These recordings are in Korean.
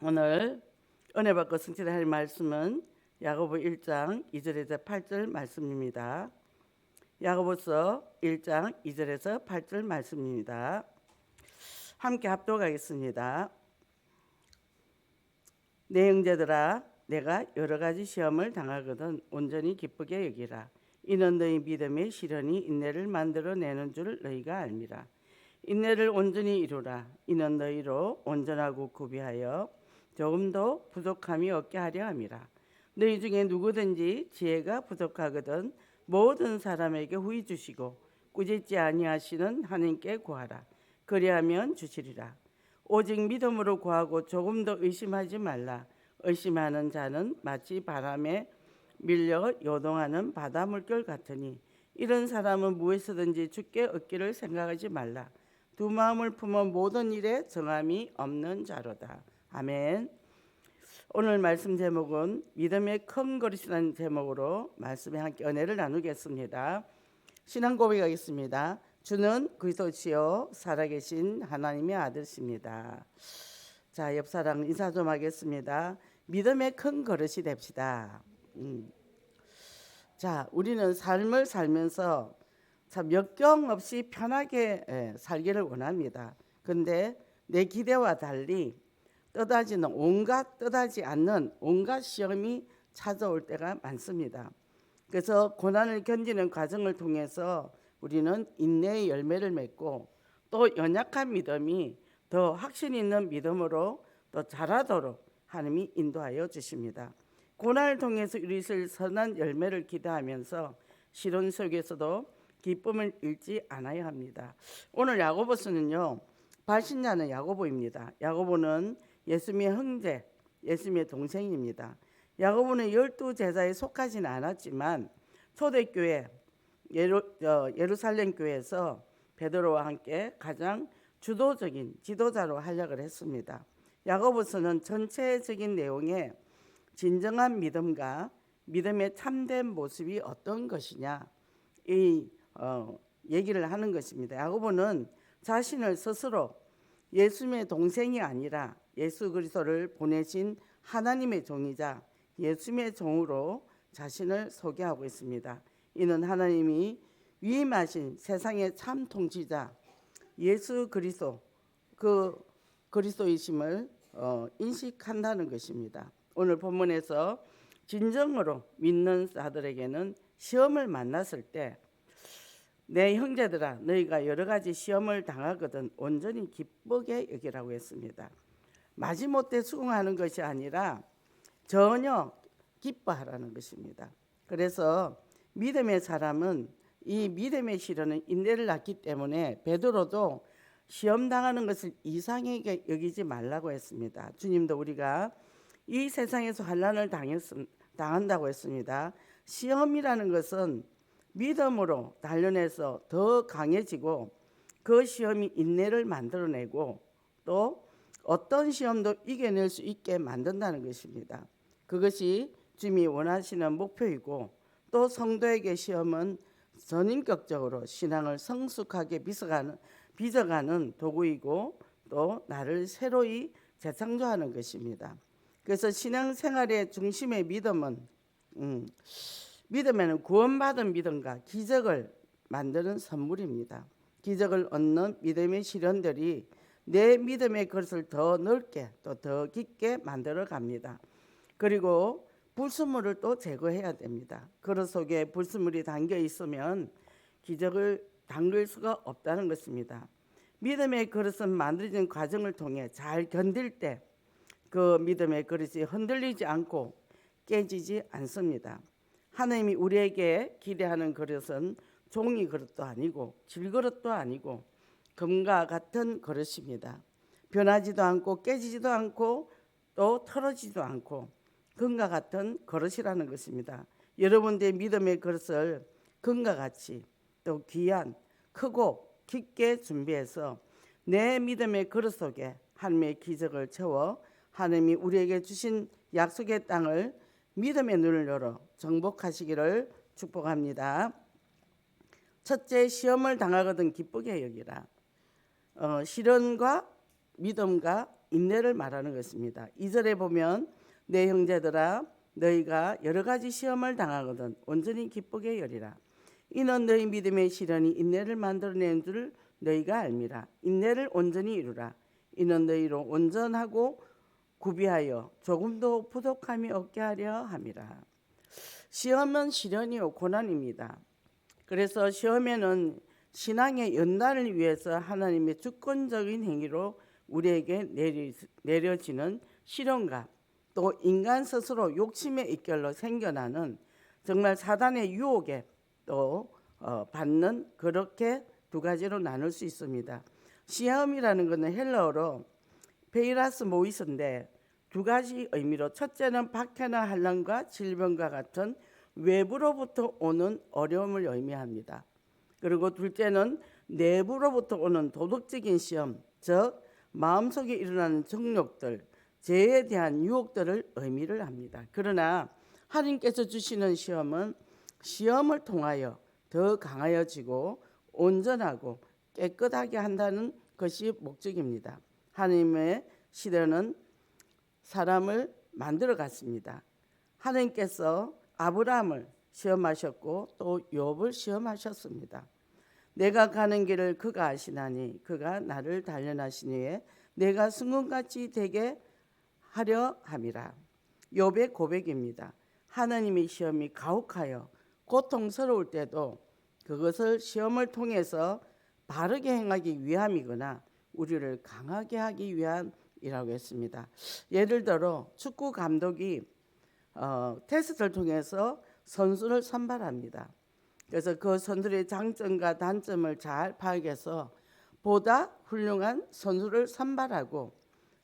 오늘 은혜 받고 승진할 말씀은 야고보 1장 2절에서 8절 말씀입니다. 야고보서 1장 2절에서 8절 말씀입니다. 함께 합독하겠습니다. 내 형제들아 내가 여러 가지 시험을 당하거든 온전히 기쁘게 여기라 이는 너희 믿음의 시련이 인내를 만들어 내는 줄 너희가 알미라 인내를 온전히 이루라 이는 너희로 온전하고 구비하여 조금도 부족함이 없게 하려 함이라 너희 중에 누구든지 지혜가 부족하거든 모든 사람에게 후히 주시고 꾸짖지 아니하시는 하나님께 구하라. 그리하면 주시리라. 오직 믿음으로 구하고 조금도 의심하지 말라. 의심하는 자는 마치 바람에 밀려 요동하는 바다 물결 같으니 이런 사람은 무엇이든지 죽게 얻기를 생각하지 말라. 두 마음을 품어 모든 일에 정함이 없는 자로다 아멘 오늘 말씀 제목은 믿음의 큰 그릇이라는 제목으로 말씀에 함께 은혜를 나누겠습니다. 신앙 고백하겠습니다. 주는 그리스도시요 살아계신 하나님의 아들십니다. 자, 옆 사람 인사 좀 하겠습니다. 믿음의 큰 그릇이 됩시다. 음. 자, 우리는 삶을 살면서 참 역경 없이 편하게 예, 살기를 원합니다. 근데 내 기대와 달리 떠다지는 온갖 떠다지 않는 온갖 시험이 찾아올 때가 많습니다. 그래서 고난을 견디는 과정을 통해서 우리는 인내의 열매를 맺고 또 연약한 믿음이 더 확신 있는 믿음으로 또 자라도록 하나님이 인도하여 주십니다. 고난을 통해서 이루실 선한 열매를 기대하면서 시련 속에서도 기쁨을 잃지 않아야 합니다. 오늘 야고보서는요. 발신자는 야고보입니다. 야고보는 예수님의 형제, 예수님의 동생입니다. 야고보는 열두 제자에 속하지는 않았지만 초대교회 예루, 어, 예루살렘 교회에서 베드로와 함께 가장 주도적인 지도자로 활약을 했습니다. 야고보서는 전체적인 내용에 진정한 믿음과 믿음의 참된 모습이 어떤 것이냐 이 어, 얘기를 하는 것입니다. 야고보는 자신을 스스로 예수님의 동생이 아니라 예수 그리스도를 보내신 하나님의 종이자 예수님의 종으로 자신을 소개하고 있습니다. 이는 하나님이 위임하신 세상의 참 통치자 예수 그리스도 그 그리스도이심을 어, 인식한다는 것입니다. 오늘 본문에서 진정으로 믿는 자들에게는 시험을 만났을 때 내 형제들아 너희가 여러 가지 시험을 당하거든 온전히 기쁘게 여기라고 했습니다. 마지못해 수긍하는 것이 아니라 전혀 기뻐하라는 것입니다. 그래서 믿음의 사람은 이 믿음의 시련은 인내를 낳기 때문에 베드로도 시험 당하는 것을 이상하게 여기지 말라고 했습니다. 주님도 우리가 이 세상에서 환란을 당했 당한다고 했습니다. 시험이라는 것은 믿음으로 단련해서 더 강해지고 그 시험이 인내를 만들어내고 또 어떤 시험도 이겨낼 수 있게 만든다는 것입니다. 그것이 주님이 원하시는 목표이고 또 성도에게 시험은 전인격적으로 신앙을 성숙하게 빚어가는, 빚어가는 도구이고 또 나를 새로이 재창조하는 것입니다. 그래서 신앙생활의 중심의 믿음은 음, 믿음에는 구원받은 믿음과 기적을 만드는 선물입니다. 기적을 얻는 믿음의 시련들이 내 믿음의 것을 더 넓게 또 더 깊게 만들어 갑니다. 그리고 불순물을 또 제거해야 됩니다. 그릇 속에 불순물이 담겨 있으면 기적을 담글 수가 없다는 것입니다. 믿음의 그릇은 만들어진 과정을 통해 잘 견딜 때 그 믿음의 그릇이 흔들리지 않고 깨지지 않습니다. 하나님이 우리에게 기대하는 그릇은 종이 그릇도 아니고 질그릇도 아니고 금과 같은 그릇입니다. 변하지도 않고 깨지지도 않고 또 털어지지도 않고 금과 같은 그릇이라는 것입니다. 여러분들의 믿음의 그릇을 금과 같이 또 귀한 크고 깊게 준비해서 내 믿음의 그릇 속에 하나님의 기적을 채워 하나님이 우리에게 주신 약속의 땅을 믿음의 눈을 열어 정복하시기를 축복합니다. 첫째 시험을 당하거든 기쁘게 여기라. 어, 시련과 믿음과 인내를 말하는 것입니다. 이절에 보면 내 형제들아 너희가 여러 가지 시험을 당하거든 온전히 기쁘게 여리라. 이는 너희 믿음의 시련이 인내를 만들어낸 줄 너희가 알미라. 인내를 온전히 이루라. 이는 너희로 온전하고 구비하여 조금도 부족함이 없게 하려 함이라. 시험은 시련이요 고난입니다. 그래서 시험에는 신앙의 연단을 위해서 하나님의 주권적인 행위로 우리에게 내려지는 시련과 또 인간 스스로 욕심의 이끌로 생겨나는 정말 사단의 유혹에 또 어, 받는 그렇게 두 가지로 나눌 수 있습니다. 시험이라는 것은 헬라어로 베이라스 모이스인데 두 가지 의미로 첫째는 박해나 환란과 질병과 같은 외부로부터 오는 어려움을 의미합니다. 그리고 둘째는 내부로부터 오는 도덕적인 시험, 즉 마음속에 일어나는 정욕들, 죄에 대한 유혹들을 의미를 합니다. 그러나 하나님께서 주시는 시험은 시험을 통하여 더 강하여지고 온전하고 깨끗하게 한다는 것이 목적입니다. 하나님의 시대는 사람을 만들어 갔습니다. 하나님께서 아브라함을 시험하셨고 또 욥을 시험하셨습니다. 내가 가는 길을 그가 아시나니 그가 나를 단련하시니에 내가 승금같이 되게 하려 함이라. 욥의 고백입니다. 하나님의 시험이 가혹하여 고통스러울 때도 그것을 시험을 통해서 바르게 행하기 위함이거나 우리를 강하게 하기 위함이라고 했습니다. 예를 들어 축구 감독이 어, 테스트를 통해서 선수를 선발합니다. 그래서 그 선수의 장점과 단점을 잘 파악해서 보다 훌륭한 선수를 선발하고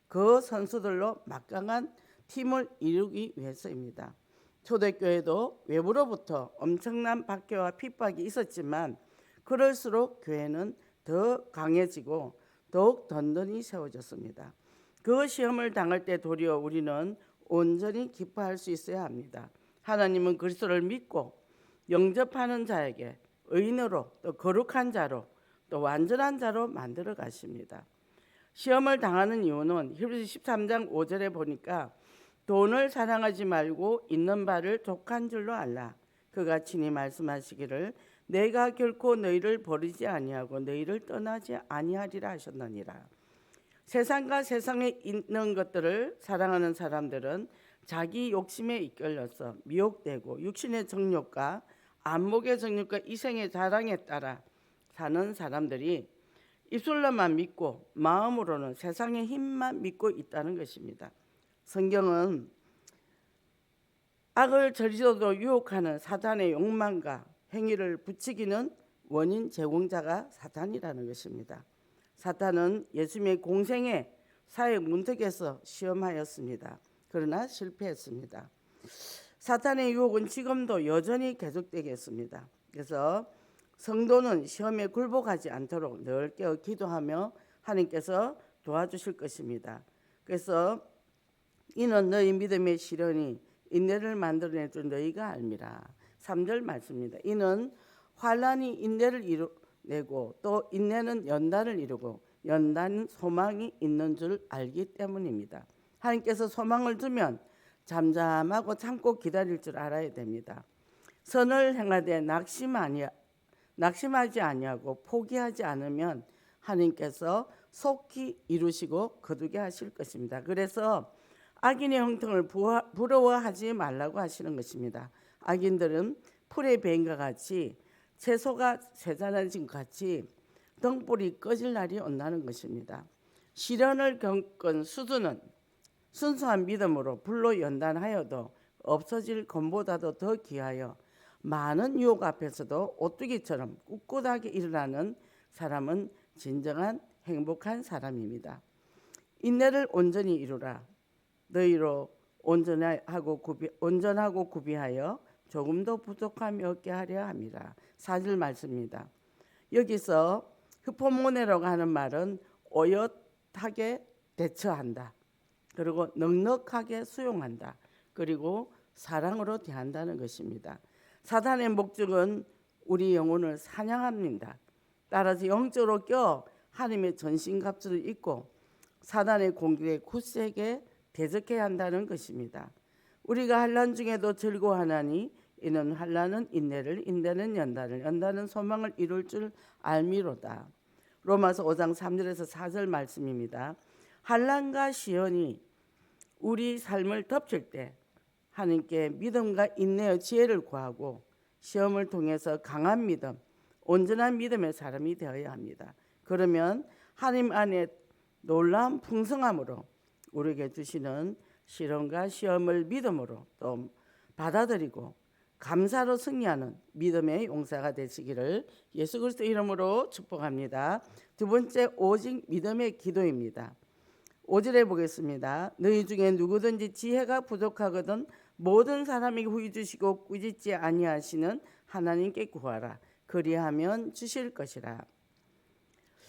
그 선수들로 막강한 팀을 이루기 위해서입니다. 초대교회도 외부로부터 엄청난 박해와 핍박이 있었지만 그럴수록 교회는 더 강해지고 더욱 든든히 세워졌습니다. 그 시험을 당할 때 도리어 우리는 온전히 기뻐할 수 있어야 합니다. 하나님은 그리스도를 믿고 영접하는 자에게 의인으로 또 거룩한 자로 또 완전한 자로 만들어 가십니다. 시험을 당하는 이유는 히브리서 13장 5절에 보니까 돈을 사랑하지 말고 있는 바를 족한 줄로 알라. 그가 친히 말씀하시기를 내가 결코 너희를 버리지 아니하고 너희를 떠나지 아니하리라 하셨느니라. 세상과 세상에 있는 것들을 사랑하는 사람들은 자기 욕심에 이끌려서 미혹되고 육신의 정욕과 안목의 정욕과 이생의 자랑에 따라 사는 사람들이 입술로만 믿고 마음으로는 세상의 힘만 믿고 있다는 것입니다. 성경은 악을 저지러도 유혹하는 사단의 욕망과 행위를 부추기는 원인 제공자가 사탄이라는 것입니다. 사탄은 예수님의 공생의 사회 문턱에서 시험하였습니다. 그러나 실패했습니다. 사탄의 유혹은 지금도 여전히 계속되겠습니다. 그래서 성도는 시험에 굴복하지 않도록 늘 깨어 기도하며 하나님께서 도와주실 것입니다. 그래서 이는 너희 믿음의 시련이 인내를 만들어내 줄 너희가 알미라. 3절 말씀입니다. 이는 환란이 인내를 이루내고 또 인내는 연단을 이루고 연단은 소망이 있는 줄 알기 때문입니다. 하나님께서 소망을 두면 잠잠하고 참고 기다릴 줄 알아야 됩니다. 선을 행하되 낙심 아니 낙심하지 아니하고 포기하지 않으면 하나님께서 속히 이루시고 거두게 하실 것입니다. 그래서 악인의 형통을 부러워하지 말라고 하시는 것입니다. 악인들은 풀의 뱀과 같이 채소가 세잔해진 같이 등불이 꺼질 날이 온다는 것입니다. 시련을 겪은 수두는 순수한 믿음으로 불로 연단하여도 없어질 것보다도 더 귀하여 많은 유혹 앞에서도 오뚜기처럼 꿋꿋하게 일어나는 사람은 진정한 행복한 사람입니다. 인내를 온전히 이루라. 너희로 온전하고 구비, 온전하고 구비하여 조금도 부족함이 없게 하려 함이라. 사절 말씀입니다. 여기서 흡포모네라고 하는 말은 오엿하게 대처한다. 그리고 넉넉하게 수용한다. 그리고 사랑으로 대한다는 것입니다. 사단의 목적은 우리 영혼을 사냥합니다. 따라서 영적으로 껴 하나님의 전신갑주를 입고 사단의 공격에 굳세게 대적해야 한다는 것입니다. 우리가 환란 중에도 즐거워하나니 이는 환란은 인내를 인내는 연단을 연단은 소망을 이룰 줄 알미로다. 로마서 5장 3절에서 4절 말씀입니다. 환란과 시련이 우리 삶을 덮칠 때 하나님께 믿음과 인내의 지혜를 구하고 시험을 통해서 강한 믿음, 온전한 믿음의 사람이 되어야 합니다. 그러면 하나님 안에 놀라운 풍성함으로 우리에게 주시는 시련과 시험을 믿음으로 또 받아들이고 감사로 승리하는 믿음의 용사가 되시기를 예수 그리스도 이름으로 축복합니다. 두 번째 오직 믿음의 기도입니다. 5절에 보겠습니다. 너희 중에 누구든지 지혜가 부족하거든 모든 사람에게 후히 주시고 꾸짖지 아니하시는 하나님께 구하라. 그리하면 주실 것이라.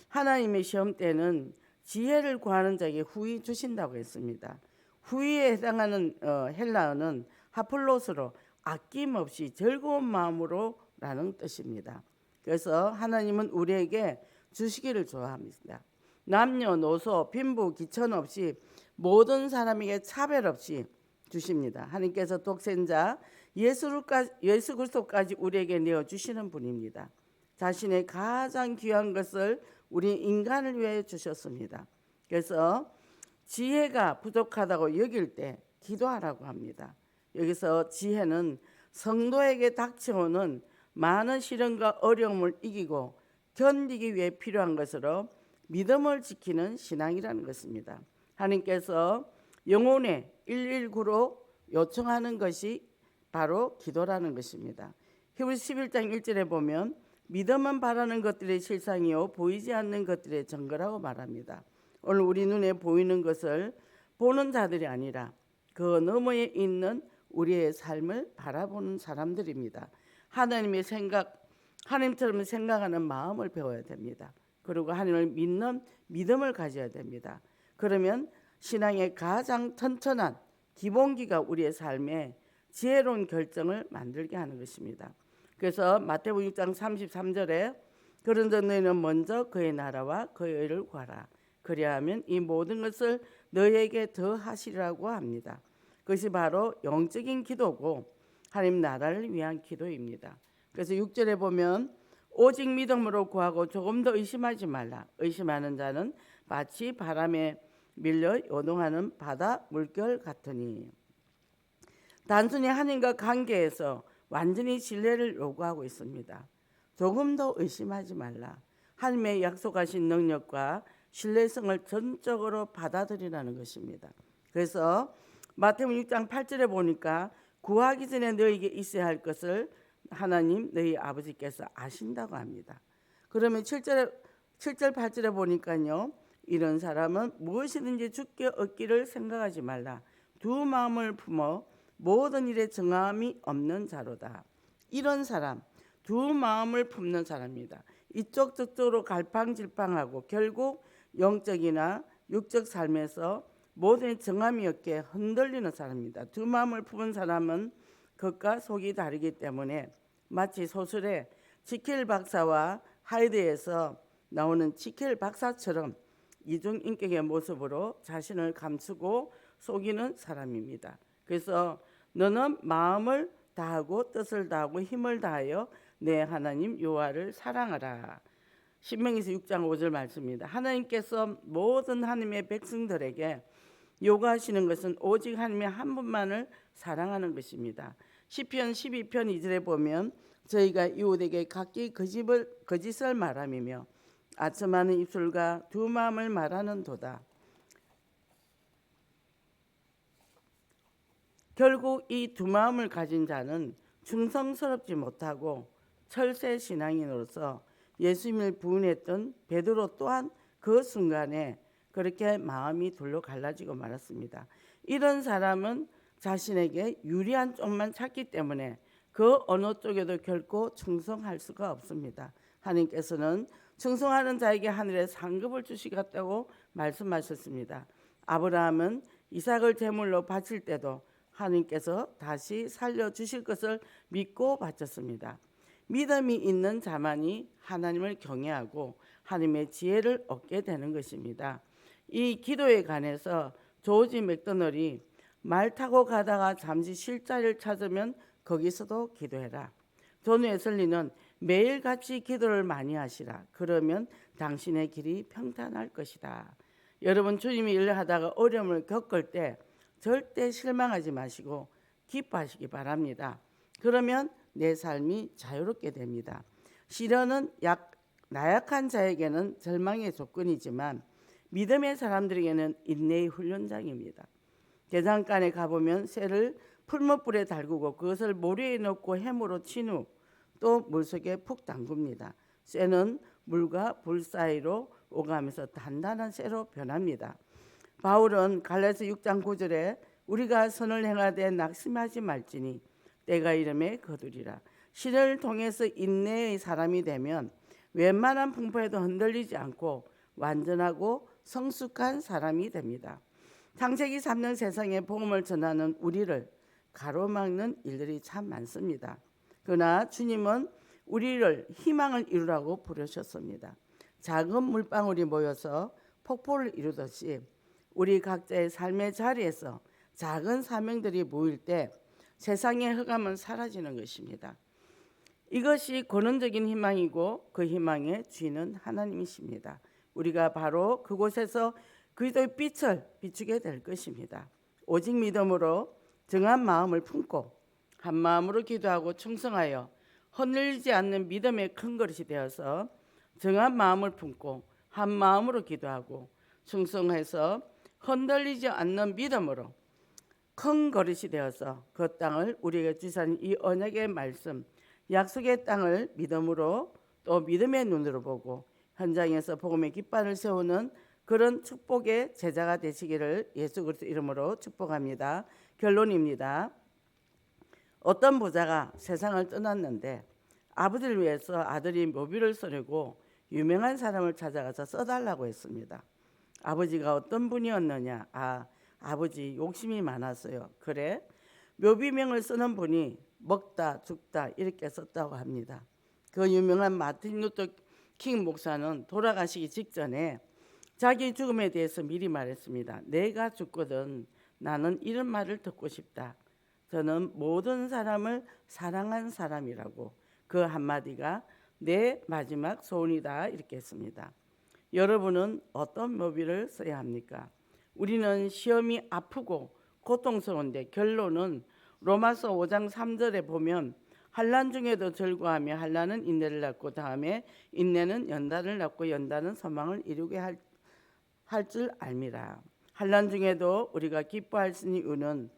하나님의 시험 때는 지혜를 구하는 자에게 후히 주신다고 했습니다. 후히에 해당하는 어, 헬라어는 하플로스로 아낌없이 즐거운 마음으로라는 뜻입니다. 그래서 하나님은 우리에게 주시기를 좋아합니다. 남녀노소 빈부 기천 없이 모든 사람에게 차별 없이 주십니다. 하나님께서 독생자 예수를까- 예수 그리스도까지 우리에게 내어 주시는 분입니다. 자신의 가장 귀한 것을 우리 인간을 위해 주셨습니다. 그래서 지혜가 부족하다고 여길 때 기도하라고 합니다. 여기서 지혜는 성도에게 닥쳐오는 많은 시련과 어려움을 이기고 견디기 위해 필요한 것으로 믿음을 지키는 신앙이라는 것입니다. 하나님께서 영혼의 119로 요청하는 것이 바로 기도라는 것입니다. 히브리 11장 1절에 보면 믿음은 바라는 것들의 실상이요 보이지 않는 것들의 증거라고 말합니다. 오늘 우리 눈에 보이는 것을 보는 자들이 아니라 그 너머에 있는 우리의 삶을 바라보는 사람들입니다. 하나님의 생각, 하나님처럼 생각하는 마음을 배워야 됩니다. 그리고 하나님을 믿는 믿음을 가져야 됩니다. 그러면 신앙의 가장 튼튼한 기본기가 우리의 삶에 지혜로운 결정을 만들게 하는 것입니다. 그래서 마태복음 6장 33절에 그런 즉 너희는 먼저 그의 나라와 그의 의를 구하라. 그리하면 이 모든 것을 너희에게 더 하시리라고 합니다. 그것이 바로 영적인 기도고 하나님 나라를 위한 기도입니다. 그래서 6절에 보면 오직 믿음으로 구하고 조금 더 의심하지 말라. 의심하는 자는 마치 바람에 밀려 요동하는 바다 물결 같으니 단순히 하나님과 관계에서 완전히 신뢰를 요구하고 있습니다. 조금 더 의심하지 말라. 하나님의 약속하신 능력과 신뢰성을 전적으로 받아들이라는 것입니다. 그래서 마태복음 6장 8절에 보니까 구하기 전에 너에게 있어야 할 것을 하나님 너희 아버지께서 아신다고 합니다. 그러면 7절에 7절 8절에 보니까요. 이런 사람은 무엇이든지 죽게 얻기를 생각하지 말라. 두 마음을 품어 모든 일에 정함이 없는 자로다. 이런 사람 두 마음을 품는 사람입니다. 이쪽 저쪽으로 갈팡질팡하고 결국 영적이나 육적 삶에서 모든 정함이 없게 흔들리는 사람입니다. 두 마음을 품은 사람은 겉과 속이 다르기 때문에 마치 소설의 지켈 박사와 하이드에서 나오는 지켈 박사처럼 이중 인격의 모습으로 자신을 감추고 속이는 사람입니다. 그래서 너는 마음을 다하고 뜻을 다하고 힘을 다하여 내 하나님 여호와를 사랑하라. 신명기서 6장 5절 말씀입니다. 하나님께서 모든 하나님의 백성들에게 요구하시는 것은 오직 하나님의 한 분만을 사랑하는 것입니다. 시편 12편 2절에 보면 저희가 이웃에게 각기 거짓을 거짓을 말함이며 아첨하는 입술과 두 마음을 말하는 도다. 결국 이 두 마음을 가진 자는 충성스럽지 못하고 철새 신앙인으로서 예수님을 부인했던 베드로 또한 그 순간에 그렇게 마음이 둘로 갈라지고 말았습니다. 이런 사람은 자신에게 유리한 쪽만 찾기 때문에 그 어느 쪽에도 결코 충성할 수가 없습니다. 하나님께서는 충성하는 자에게 하늘에 상급을 주시겠다고 말씀하셨습니다. 아브라함은 이삭을 제물로 바칠 때도 하나님께서 다시 살려 주실 것을 믿고 바쳤습니다. 믿음이 있는 자만이 하나님을 경외하고 하나님의 지혜를 얻게 되는 것입니다. 이 기도에 관해서 조지 맥도널이 말 타고 가다가 잠시 쉴 자리를 찾으면 거기서도 기도해라. 존 웨슬리는 매일 같이 기도를 많이 하시라. 그러면 당신의 길이 평탄할 것이다. 여러분 주님이 일을 하다가 어려움을 겪을 때 절대 실망하지 마시고 기뻐하시기 바랍니다. 그러면 내 삶이 자유롭게 됩니다. 시련은 약, 나약한 자에게는 절망의 조건이지만 믿음의 사람들에게는 인내의 훈련장입니다. 대장간에 가보면 쇠를 풀무불에 달구고 그것을 모래에 넣고 해무로 친 후 또 물속에 푹 담굽니다. 쇠는 물과 불 사이로 오가면서 단단한 쇠로 변합니다. 바울은 갈라서 6장 9절에 우리가 선을 행하되 낙심하지 말지니 때가 이름에 거두리라. 신을 통해서 인내의 사람이 되면 웬만한 풍파에도 흔들리지 않고 완전하고 성숙한 사람이 됩니다. 창세기 3년 세상에 복음을 전하는 우리를 가로막는 일들이 참 많습니다. 그러나 주님은 우리를 희망을 이루라고 부르셨습니다. 작은 물방울이 모여서 폭포를 이루듯이 우리 각자의 삶의 자리에서 작은 사명들이 모일 때 세상의 흑암은 사라지는 것입니다. 이것이 근원적인 희망이고 그 희망의 주인은 하나님이십니다. 우리가 바로 그곳에서 그리스도의 빛을 비추게 될 것입니다. 오직 믿음으로 정한 마음을 품고 한 마음으로 기도하고 충성하여 흔들리지 않는 믿음의 큰 그릇이 되어서 정한 마음을 품고 한 마음으로 기도하고 충성해서 흔들리지 않는 믿음으로 큰 그릇이 되어서 그 땅을 우리에게 주신 이 언약의 말씀, 약속의 땅을 믿음으로 또 믿음의 눈으로 보고 현장에서 복음의 깃발을 세우는 그런 축복의 제자가 되시기를 예수 그리스도 이름으로 축복합니다. 결론입니다. 어떤 부자가 세상을 떠났는데 아버지를 위해서 아들이 묘비를 써내고 유명한 사람을 찾아가서 써달라고 했습니다. 아버지가 어떤 분이었느냐? 아, 아버지 욕심이 많았어요. 그래? 묘비명을 쓰는 분이 먹다 죽다 이렇게 썼다고 합니다. 그 유명한 마틴 루터 킹 목사는 돌아가시기 직전에 자기 죽음에 대해서 미리 말했습니다. 내가 죽거든 나는 이런 말을 듣고 싶다. 저는 모든 사람을 사랑한 사람이라고 그 한마디가 내 마지막 소원이다 이렇게 했습니다. 여러분은 어떤 묘비를 써야 합니까? 우리는 시험이 아프고 고통스러운데 결론은 로마서 5장 3절에 보면 환란 중에도 절구하며 환란은 인내를 낳고 다음에 인내는 연단을 낳고 연단은 소망을 이루게 할 할 줄 알미라. 환란 중에도 우리가 기뻐할 수 있는 이유는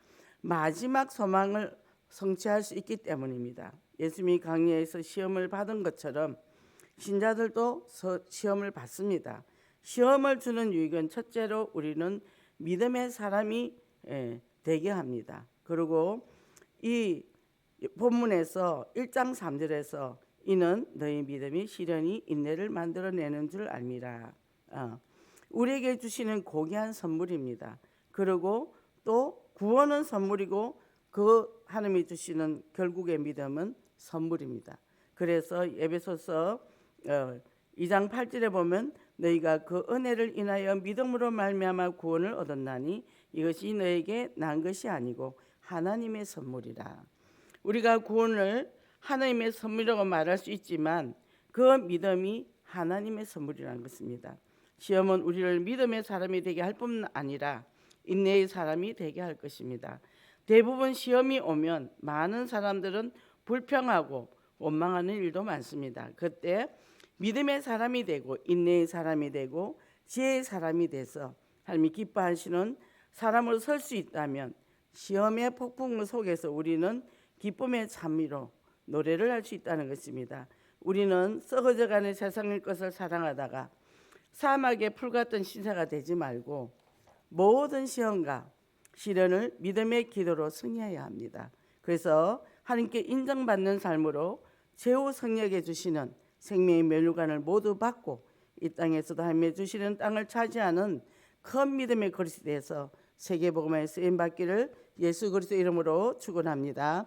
마지막 소망을 성취할 수 있기 때문입니다. 예수님이 강리에서 시험을 받은 것처럼 신자들도 시험을 받습니다. 시험을 주는 유익은 첫째로 우리는 믿음의 사람이 예, 되게 합니다. 그리고 이 본문에서 1장 3절에서 이는 너희 믿음이 시련이 인내를 만들어내는 줄 알미라. 어, 우리에게 주시는 고귀한 선물입니다. 그리고 또 구원은 선물이고 그 하나님이 주시는 결국의 믿음은 선물입니다. 그래서 에베소서 2장 어, 8절에 보면 너희가 그 은혜를 인하여 믿음으로 말미암아 구원을 얻었나니 이것이 너에게 난 것이 아니고 하나님의 선물이라. 우리가 구원을 하나님의 선물이라고 말할 수 있지만 그 믿음이 하나님의 선물이라는 것입니다. 시험은 우리를 믿음의 사람이 되게 할 뿐만 아니라 인내의 사람이 되게 할 것입니다. 대부분 시험이 오면 많은 사람들은 불평하고 원망하는 일도 많습니다. 그때 믿음의 사람이 되고 인내의 사람이 되고 지혜의 사람이 돼서 하나님이 기뻐하시는 사람으로 설 수 있다면 시험의 폭풍 속에서 우리는 기쁨의 찬미로 노래를 할 수 있다는 것입니다. 우리는 썩어져가는 세상의 것을 사랑하다가 사막의 풀 같은 신사가 되지 말고 모든 시험과 시련을 믿음의 기도로 승리해야 합니다. 그래서 하나님께 인정받는 삶으로 최후 성령해 주시는 생명의 멸류관을 모두 받고 이 땅에서도 하나님의 주시는 땅을 차지하는 큰 믿음의 그릇이 돼서 세계 복음에 쓰임 받기를 예수 그리스도 이름으로 축원합니다.